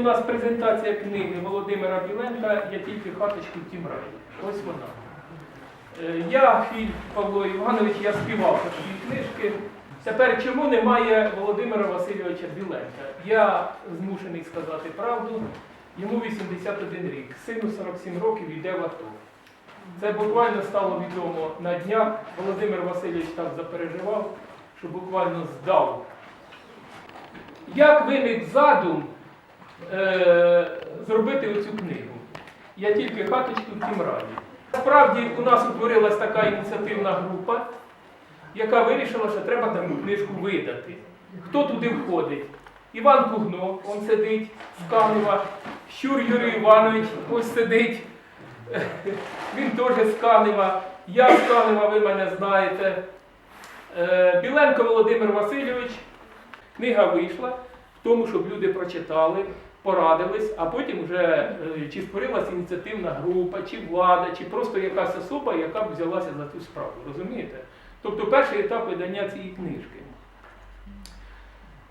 у нас презентація книги Володимира Біленка Я тільки хаточку в тім раї. Ось вона. Е, Я, Філь Павло Іванович, я співав цієї книжки. Тепер чому немає Володимира Васильовича Біленка? Я змушений сказати правду. Йому 81 рік, сину 47 років йде в АТО. Це буквально стало відомо на днях. Володимир Васильович так запереживав, що буквально здав. Як виник задум е, зробити оцю книгу? Я тільки хаточку в тім раді. Насправді у нас утворилась така ініціативна група, яка вирішила, що треба таку книжку видати. Хто туди входить? Іван Кугно, он сидить з Канева, Щур Юрій Іванович, ось сидить. Він теж з Канева. Я з Канева, ви мене знаєте. Е, Біленко Володимир Васильович. Книга вийшла в тому, щоб люди прочитали, порадились, а потім вже е, чи створилася ініціативна група, чи влада, чи просто якась особа, яка б взялася за цю справу. Розумієте? Тобто перший етап видання цієї книжки.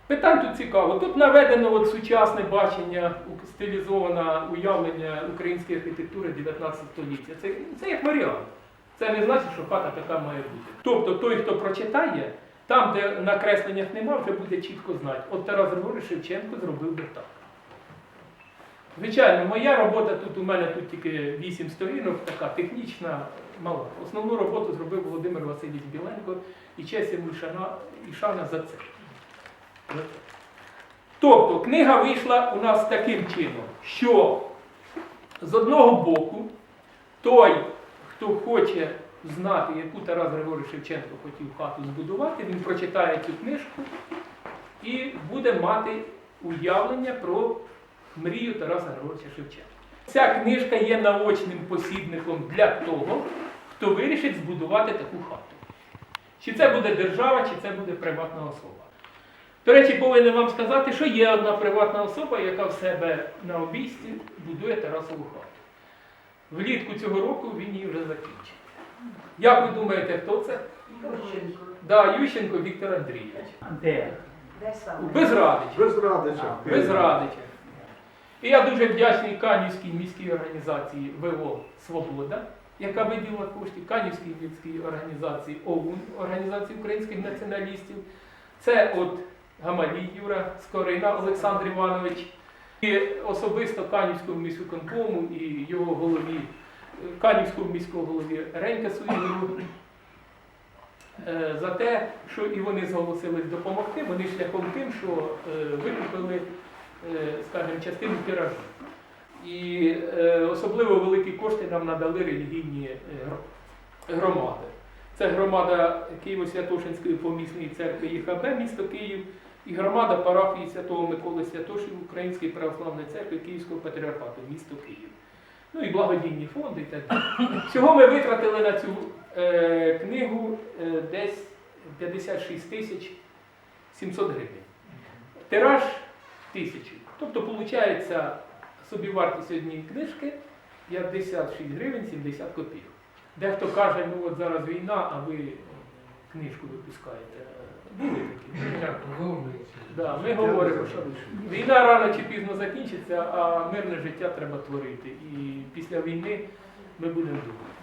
Питань тут цікаво. Тут наведено от сучасне бачення, стилізоване уявлення української архітектури 19 століття. Це, це як варіант. Це не значить, що хата така має бути. Тобто той, хто прочитає, там, де на кресленнях нема, вже буде чітко знати. От Тарас Григорович Шевченко зробив би так. Звичайно, моя робота тут у мене тут тільки 8 сторінок, така технічна, мала. Основну роботу зробив Володимир Васильович Біленко і честь йому і шана, за це. Тобто книга вийшла у нас таким чином, що з одного боку той, хто хоче знати, яку Тарас Григорович Шевченко хотів хату збудувати, він прочитає цю книжку і буде мати уявлення про мрію Тараса Григоровича Шевченка. Ця книжка є наочним посібником для того, хто вирішить збудувати таку хату. Чи це буде держава, чи це буде приватна особа. До речі, повинен вам сказати, що є одна приватна особа, яка в себе на обійсті будує Тарасову хату. Влітку цього року він її вже закінчить. Як ви думаєте, хто це? Ющенко. Да, Ющенко Віктор Андрійович. Де? Де? Без Радича. Без радича. Без Радича. І я дуже вдячний Канівській міській організації ВО Свобода, яка виділила кошти, Канівській міській організації ОУН, Організації українських націоналістів. Це от Гамалій Юра Скорина Олександр Іванович, і особисто Канівському міськвиконкому і його голові, Канівському міського голові Ренькасу Ігорю. е, За те, що і вони зголосились допомогти, вони шляхом тим, що е, викупили скажімо, частину тиражу. І е, особливо великі кошти нам надали релігійні е, громади. Це громада Києво-Святошинської помісної церкви ЄХБ, місто Київ, і громада парафії Святого Миколи Святошин Української православної церкви Київського патріархату, місто Київ. Ну і благодійні фонди і так далі. Всього ми витратили на цю е, книгу е, десь 56 тисяч 700 гривень. Тираж тисячі. Тобто, виходить, собівартість однієї книжки 56 гривень 70 копійок. Дехто каже, ну от зараз війна, а ви книжку випускаєте. Були такі. Да, ми говоримо, що війна рано чи пізно закінчиться, а мирне життя треба творити. І після війни ми будемо думати.